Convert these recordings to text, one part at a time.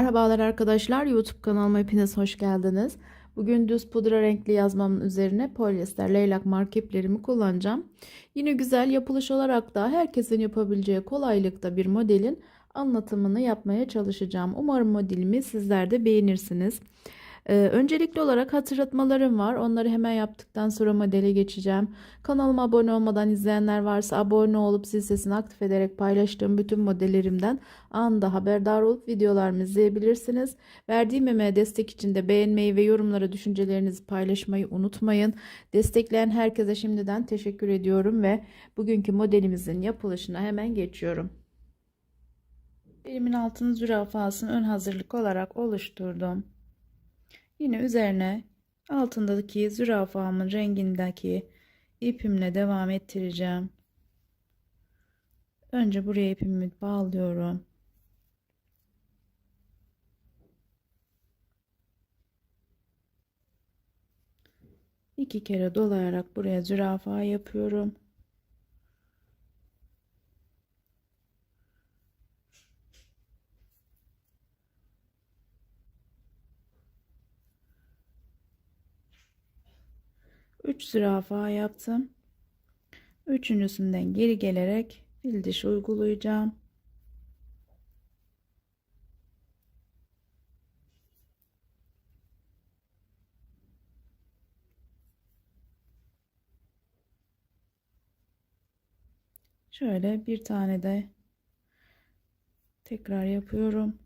Merhabalar arkadaşlar YouTube kanalıma hepiniz hoş geldiniz. Bugün düz pudra renkli yazmamın üzerine polyester leylak markeplerimi kullanacağım. Yine güzel yapılış olarak da herkesin yapabileceği kolaylıkta bir modelin anlatımını yapmaya çalışacağım. Umarım modelimi sizler de beğenirsiniz. Ee, öncelikli olarak hatırlatmalarım var. Onları hemen yaptıktan sonra modele geçeceğim. Kanalıma abone olmadan izleyenler varsa abone olup zil sesini aktif ederek paylaştığım bütün modellerimden anında haberdar olup videolarımı izleyebilirsiniz. Verdiğim emeğe destek için de beğenmeyi ve yorumlara düşüncelerinizi paylaşmayı unutmayın. Destekleyen herkese şimdiden teşekkür ediyorum ve bugünkü modelimizin yapılışına hemen geçiyorum. Elimin altın zürafasını ön hazırlık olarak oluşturdum. Yine üzerine altındaki zürafamın rengindeki ipimle devam ettireceğim. Önce buraya ipimi bağlıyorum. İki kere dolayarak buraya zürafa yapıyorum. Üç zürafa yaptım. Üçüncüsünden geri gelerek fil dişi uygulayacağım. Şöyle bir tane de tekrar yapıyorum.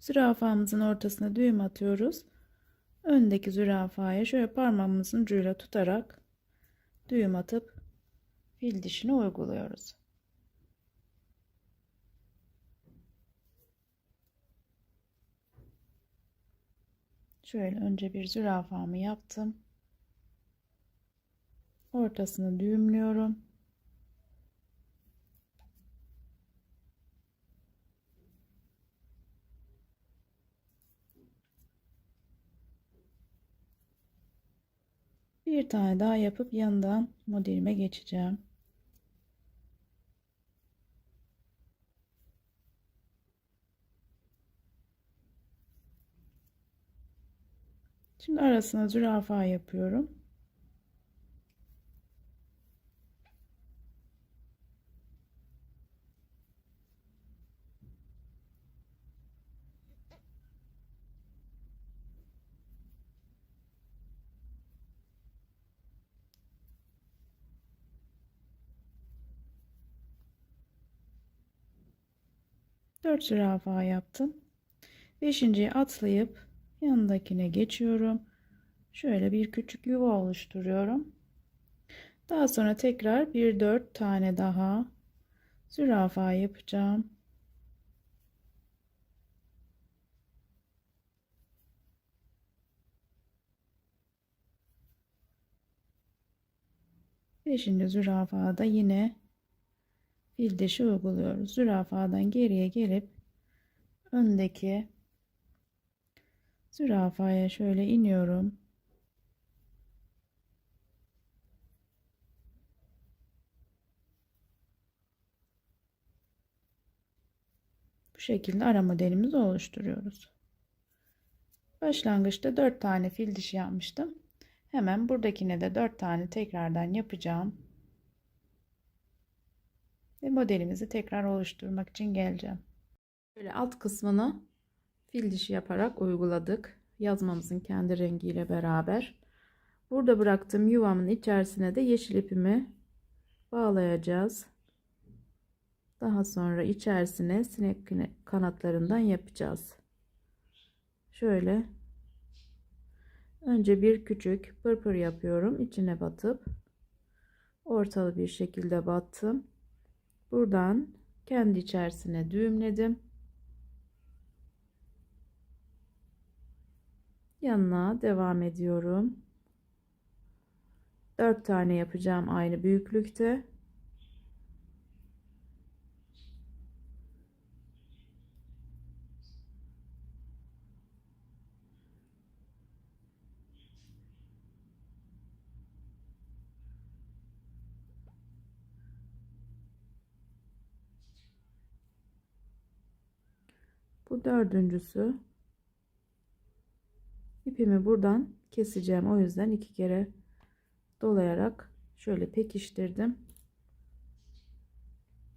Zürafamızın ortasına düğüm atıyoruz. Öndeki zürafaya şöyle parmağımızın ucuyla tutarak düğüm atıp fil dişini uyguluyoruz. Şöyle önce bir zürafamı yaptım. Ortasını düğümlüyorum. Bir tane daha yapıp yandan modelime geçeceğim. Şimdi arasına zürafa yapıyorum. Dört zürafa yaptım. Beşinciyi atlayıp yanındakine geçiyorum. Şöyle bir küçük yuva oluşturuyorum. Daha sonra tekrar bir dört tane daha zürafa yapacağım. Beşinci zürafada yine fil dişi uyguluyoruz. Zürafadan geriye gelip öndeki zürafaya şöyle iniyorum. Bu şekilde ara modelimizi oluşturuyoruz. Başlangıçta 4 tane fil dişi yapmıştım. Hemen buradakine de 4 tane tekrardan yapacağım. Ve modelimizi tekrar oluşturmak için geleceğim. Böyle alt kısmını fil dişi yaparak uyguladık. Yazmamızın kendi rengiyle beraber. Burada bıraktığım yuvamın içerisine de yeşil ipimi bağlayacağız. Daha sonra içerisine sinek kanatlarından yapacağız. Şöyle önce bir küçük pırpır yapıyorum. içine batıp ortalı bir şekilde battım. Buradan kendi içerisine düğümledim. Yanına devam ediyorum. 4 tane yapacağım aynı büyüklükte. Bu dördüncüsü. İpimi buradan keseceğim. O yüzden iki kere dolayarak şöyle pekiştirdim.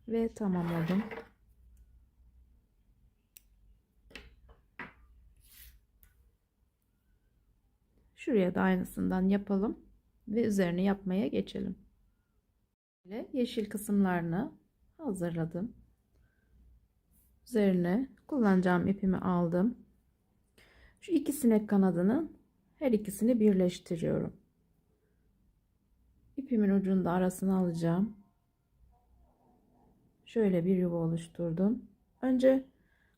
Ve tamamladım. Şuraya da aynısından yapalım ve üzerine yapmaya geçelim. Yeşil kısımlarını hazırladım. Üzerine kullanacağım ipimi aldım. Şu iki sinek kanadının her ikisini birleştiriyorum. İpimin ucunu da arasına alacağım. Şöyle bir yuva oluşturdum. Önce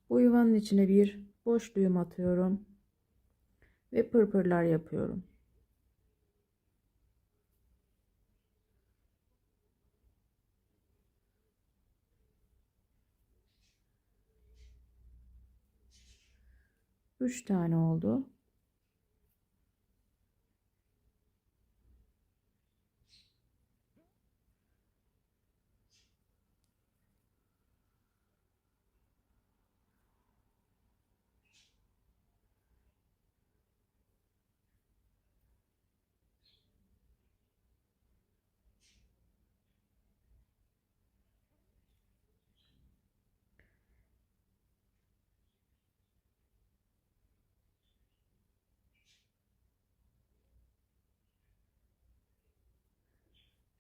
bu yuvanın içine bir boş düğüm atıyorum ve pırpırlar yapıyorum. Üç tane oldu.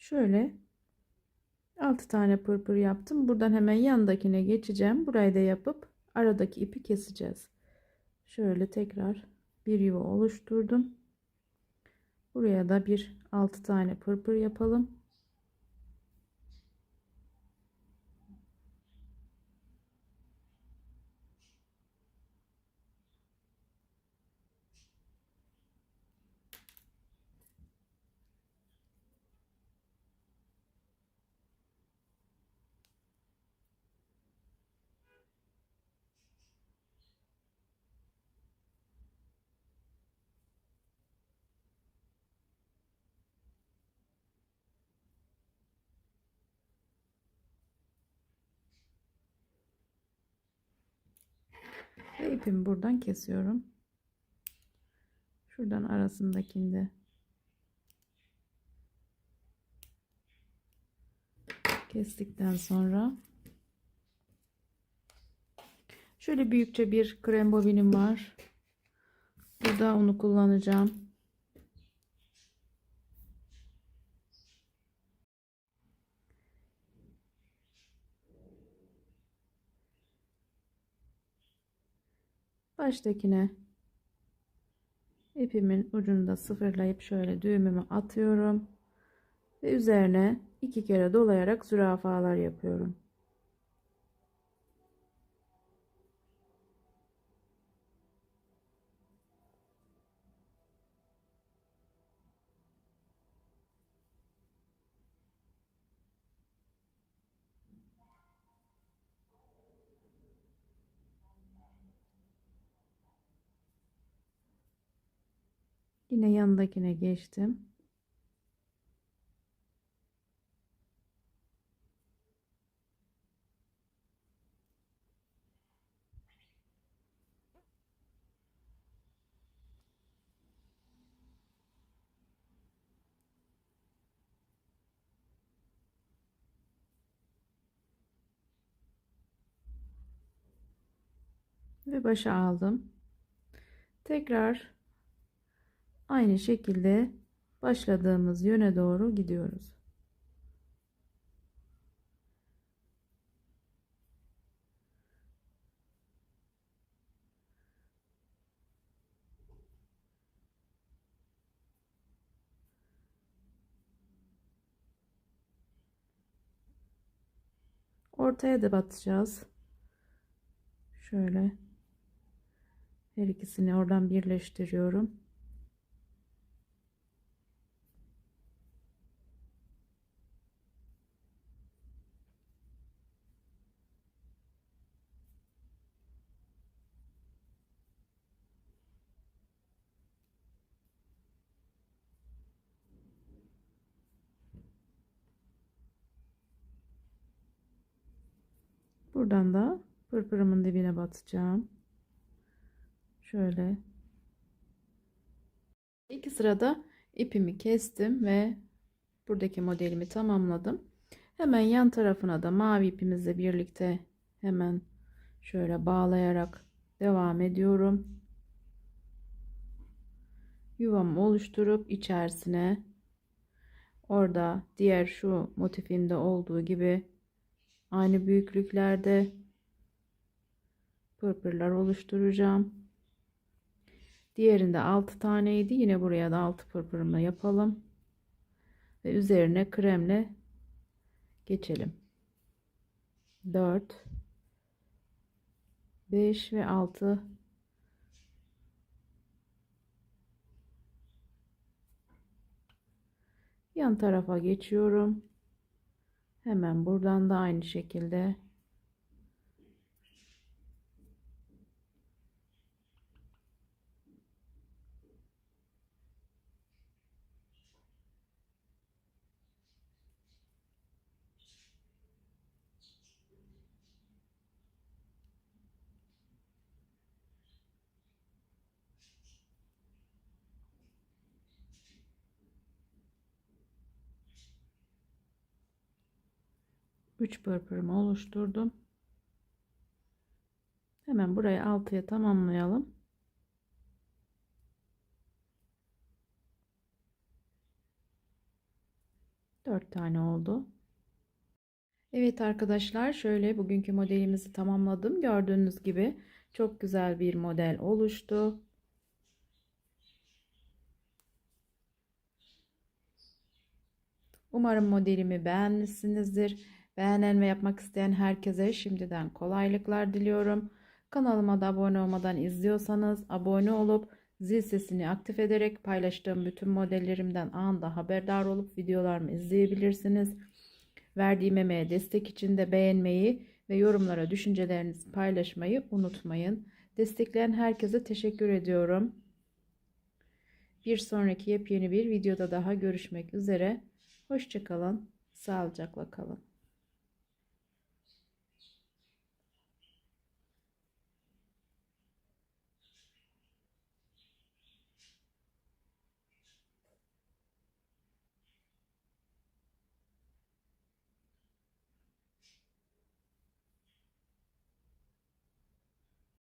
Şöyle 6 tane pırpır yaptım. Buradan hemen yanındakine geçeceğim. Burayı da yapıp aradaki ipi keseceğiz. Şöyle tekrar bir yuva oluşturdum. Buraya da bir 6 tane pırpır yapalım. Ve ipimi buradan kesiyorum. Şuradan arasındakinde kestikten sonra şöyle büyükçe bir krem bobinim var. Burada onu kullanacağım. Baştakine ipimin ucunu da sıfırlayıp şöyle düğümümü atıyorum ve üzerine iki kere dolayarak zürafalar yapıyorum. Yine yanındakine geçtim. ve başa aldım. Tekrar aynı şekilde başladığımız yöne doğru gidiyoruz. Ortaya da batacağız. Şöyle her ikisini oradan birleştiriyorum. Buradan da pırpırımın dibine batacağım. Şöyle. İki sırada ipimi kestim ve buradaki modelimi tamamladım. Hemen yan tarafına da mavi ipimizle birlikte hemen şöyle bağlayarak devam ediyorum. Yuvamı oluşturup içerisine orada diğer şu motifinde olduğu gibi aynı büyüklüklerde pırpırlar oluşturacağım. Diğerinde 6 taneydi. Yine buraya da 6 pırpırımla yapalım. Ve üzerine kremle geçelim. 4 5 ve 6 yan tarafa geçiyorum. Hemen buradan da aynı şekilde üç pırpırımı oluşturdum. Hemen burayı altıya tamamlayalım. Dört tane oldu. Evet arkadaşlar şöyle bugünkü modelimizi tamamladım. Gördüğünüz gibi çok güzel bir model oluştu. Umarım modelimi beğenmişsinizdir. Beğenen ve yapmak isteyen herkese şimdiden kolaylıklar diliyorum. Kanalıma da abone olmadan izliyorsanız abone olup zil sesini aktif ederek paylaştığım bütün modellerimden anında haberdar olup videolarımı izleyebilirsiniz. Verdiğim emeğe destek için de beğenmeyi ve yorumlara düşüncelerinizi paylaşmayı unutmayın. Destekleyen herkese teşekkür ediyorum. Bir sonraki yepyeni bir videoda daha görüşmek üzere. Hoşçakalın, sağlıcakla kalın.